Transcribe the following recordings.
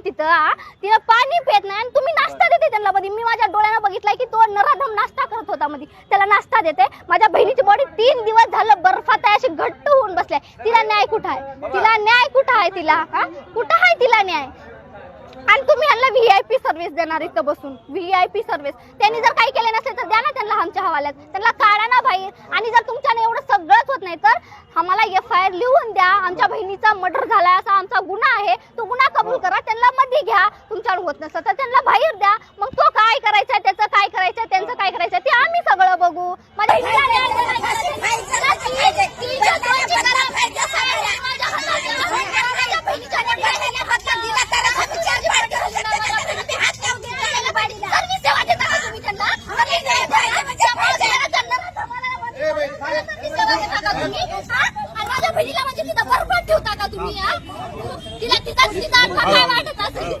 नाही तिथं हा? तिनं पाणी पेत नाही आणि तुम्ही नाश्ता देते त्यांना मध्ये. मी माझ्या डोळ्यानं बघितलाय की तो नराधम नाश्ता करत होता मध्ये. त्याला नाश्ता देते. माझ्या बहिणीची बॉडी तीन दिवस झालं बर्फात आहे अशी घट्ट होऊन बसले तिला न्याय कुठं आहे? तिला न्याय कुठं आहे तिला? हा? कुठं आहे तिला न्याय? आणि तुम्ही यांना व्ही आय पी सर्व्हिस देणार इथं बसून. व्ही आय पी सर्व्हिस त्यांनी जर काही केले नसेल तर द्या ना त्यांना आमच्या हवाल्यात. त्यांना काढा ना बाहेर. आणि जर तुमच्याने सगळंच होत नाही तर आम्हाला एफ आय आर लिहून द्या आमच्या बहिणीचा मर्डर झालाय असा आमचा गुन्हा आहे तो गुन्हा कबूल करा त्यांना मध्ये घ्या तुमच्याकडे होत नसतं तर त्यांना बाहेर द्या मग तो काय करायचा त्याचं काय करायचं त्यांचं काय करायचं ते आम्ही सगळं बघू. माझ्या हातात द्या. माझ्या बहिणीच्या न्यायालयाने हातात दिला तरच आम्ही चार्ज पाडतो. तुम्ही हात लावून देता बाईला. सर्व्हिस सेवा देता का तुम्ही त्यांना? सर्व्हिस सेवा देता का? त्याला त्यांना तुम्हाला सर्व्हिस सेवा देता का तुम्ही? हा? आणि माझ्या बहिणीला म्हणजे तिथं बरबाद ठेवता का तुम्ही हा? तिला तिथं तिथं आता काय वाटत असेल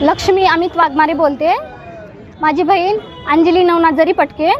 लक्ष्मी अमित वाघमारे बोलते. माझी बहीण अंजली नवनाथ जरी पटके.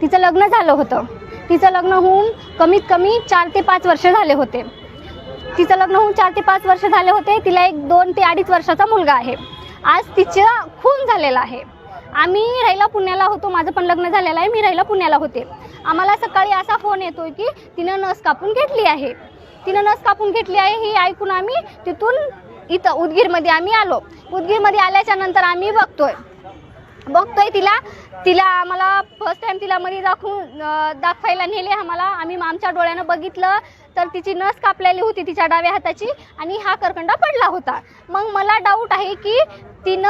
तिचं लग्न झालं होतं. तिचं लग्न होऊन कमीत कमी चार ते पाच वर्ष झाले होते. तिचं लग्न होऊन चार ते पाच वर्ष झाले होते. तिला एक दोन ते अडीच वर्षाचा मुलगा आहे. आज तिचं खून झालेला आहे. आम्ही राहिला पुण्याला होतो. माझं पण लग्न झालेलं आहे. मी राहिला पुण्याला होते. आम्हाला सकाळी असा फोन येतोय की तिनं नस कापून घेतली आहे. तिनं नस कापून घेतली आहे हे ऐकून आम्ही तिथून इथं उदगीरमध्ये आम्ही आलो. उदगीरमध्ये आल्याच्यानंतर आम्ही बघतोय. बघतोय तिला. तिला आम्हाला फर्स्ट टाइम तिला मध्ये दाखवून दाखवायला नेले आम्हाला. आम्ही आमच्या डोळ्यानं बघितलं तर तिची नस कापलेली होती तिच्या डाव्या हाताची आणि हा करकंडा पडला होता. मग मला डाऊट आहे की तिनं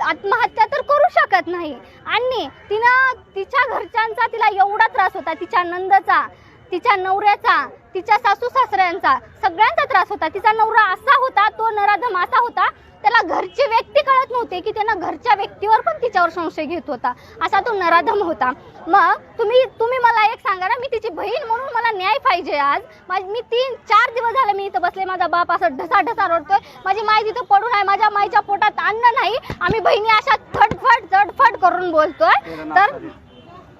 आत्महत्या तर करू शकत नाही. आणि तिनं तिच्या घरच्यांचा तिला एवढा त्रास होता तिच्या नंदचा. तिच्या नवऱ्याचा तिच्या सासू सासऱ्यांचा सगळ्यांचा त्रास होता. तिचा नवरा असा होता तो नराधम असा होता त्याला घरची व्यक्ती कळत नव्हते की त्यांना घरच्या व्यक्तीवर पण तिच्यावर संशय घेत होता. असा तो नराधम होता. मग तुम्ही तुम्ही मला एक सांगा ना मी तिची बहीण म्हणून मला न्याय पाहिजे आज. माझ मी तीन चार दिवस झाले मी इथं बसले माझा बाप असं ढसा ढसा रडतोय माझी माय तिथं पडून आहे माझ्या माईच्या पोटात अन्न नाही. आम्ही बहिणी अशा थटफट चटफट करून बोलतोय. तर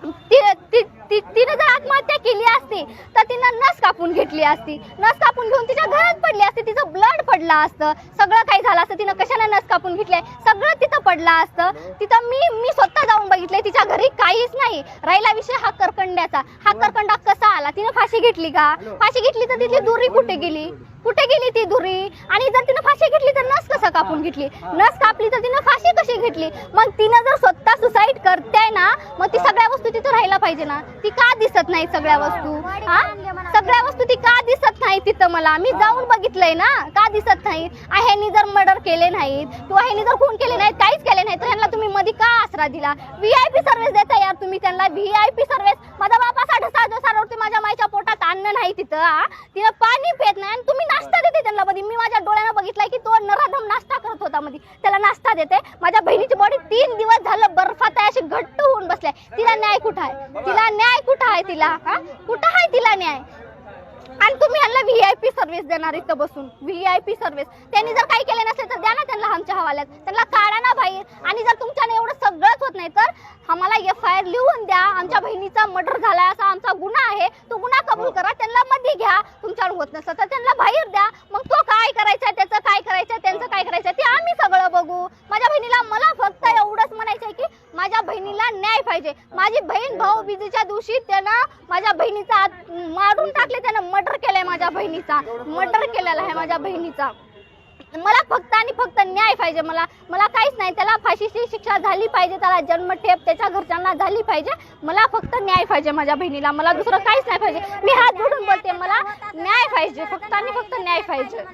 तिनं जर आत्महत्या केली असती तर तिनं नस कापून घेतली असती. नस कापून घेऊन तिच्या घरात पडली असती. तिचं ब्लड पडलं असतं. सगळं काही झालं असतं. तिनं कशाने नस कापून घेतलंय? सगळं तिथं पडला असतं. तिथं मी मी स्वतः जाऊन बघितलंय. तिच्या घरी काहीच नाही. राहिला विषय हा करकंड्याचा. हा करकंडा कसा आला? तिने फाशी घेतली का? फाशी घेतली तर तिथली दुरी कुठे गेली? कुठे गेली ती दुरी? आणि जर तिनं फाशी घेतली तर नस कसं कापून घेतली? नस कापली तर तिनं फाशी कशी घेतली? मग तिनं जर स्वतः सुसाईड करते ना मग ती सगळ्या वस्तू तिथं राहायला पाहिजे ना ती का दिसत नाही सगळ्या वस्तू? हा? सगळ्या वस्तू ती का दिसत नाही तिथं मला? मी जाऊन बघितलंय ना का दिसत नाही? आ, ह्यांनी जर मर्डर केले नाहीत किंवा ह्यांनी जर खून केले नाहीत काहीच केले नाही तर ह्यांना तुम्ही मध्ये का आसरा दिला? व्हीआयपी सर्व्हिस देता यार तुम्ही त्यांना. व्हीआयपी सर्व्हिस माझा बापा साडे सहा दिवसावरती माझ्या माईच्या पोटात अन्न नाही तिथं. तिनं पाणी पेत नाही आणि तुम्ही नाश्ता देते त्यांना मध्ये मी माझ्या डोळ्यानं बघितलंय की तो नराधम नाश्ता करत होता मध्ये त्याला नाश्ता देते. माझ्या बहिणीची तीन दिवस झालं बर्फात आहे अशी घट्ट होऊन बसल्या. तिला न्याय कुठं आहे? तिला न्याय कुठं आहे तिला? हा? कुठं आहे तिला न्याय? आणि तुम्ही यांना व्ही आय पी सर्व्हिस देणार इथं बसून. व्ही आय पी सर्व्हिस त्यांनी जर काही केले नसेल तर द्या ना त्यांना आमच्या हवाल्यात. त्यांना काढा ना बाहेर. आणि जर तुमच्याने एवढं सगळंच होत नाही तर आम्हाला एफ आय आर लिहून द्या. आमच्या बहिणीचा मर्डर झाला असा आमचा गुन्हा आहे. तो गुन्हा कबूल करा. त्यांना मध्ये घ्या. तुमच्यावर होत नसतं तर त्यांना बाहेर द्या. मग तो काय करायचा? त्याचं काय करायचं? त्यांचं काय करायचं ते आम्ही सगळं बघू माझ्या बहिणीला मला फक्त एवढंच म्हणायचं आहे की माझ्या बहिणीला न्याय पाहिजे. माझी बहीण भाऊ बीजेच्या दिवशी त्यानं माझ्या बहिणीचा मारून टाकले त्यानं मर्डर केलाय माझ्या बहिणीचा. मर्डर केलेला आहे माझ्या बहिणीचा. मला फक्त आणि फक्त न्याय पाहिजे मला. मला काहीच नाही. त्याला फाशीची शिक्षा झाली पाहिजे त्याला जन्मठेप त्याच्या घरच्यांना झाली पाहिजे. मला फक्त न्याय पाहिजे माझ्या बहिणीला. मला दुसरं काहीच नाही पाहिजे. मी हात जोडून बोलते मला न्याय पाहिजे. फक्त आणि फक्त न्याय पाहिजे.